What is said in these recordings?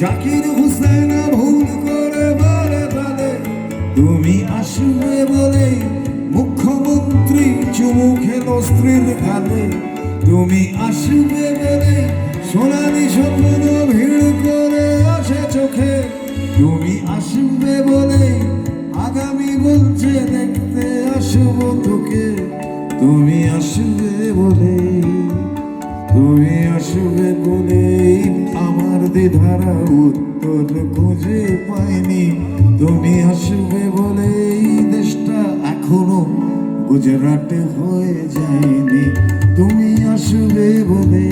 জাকির হুসেন ভুল করে বলে তাদের তুমি আসবে বলে মুখ্যমন্ত্রী চুমু খেলো স্ত্রীর গালে তুমি আসবে বলে সোনালি স্বপ্ন ভিড় করে আসে চোখে। তুমি আসবে বলে আগামী বলছে দেখতে আসব তোকে। তুমি আসবে বলে, তুমি আসবে বলে আমার ধারা উত্তর খুঁজে পাইনি, তুমি আসবে বলে এই দেশটা এখনও গুজরাট হয়ে যায়নি। তুমি আসবে বলে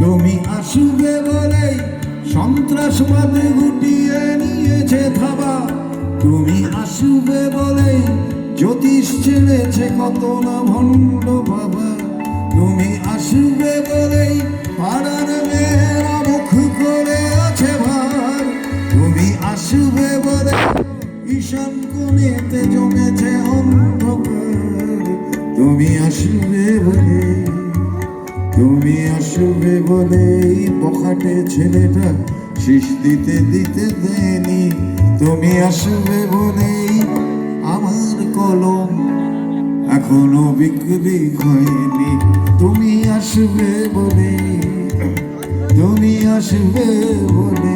তুমি আসবে বলে সন্ত্রাসবাদ গুটিয়ে নিয়েছে থাবা। তুমি আসবে বলে জ্যোতিষ ছেড়েছে কত না ভণ্ড বাবা। তুমি আসবে বলেই পাড়ার মেয়েরা মুখ করে আছে ভার। তুমি আসবে বলে ঈশান কোণেতে জমেছে অন্ধকার। তুমি আসবে বলে তুমি বলে পকাটে ছেলেটা শীষ দিতে দিতে দেনি তুমি আসবে বলেই আমার কলম এখনও বিক্রি হয়নি। তুমি আসবে বলে তুমি আসবে বলে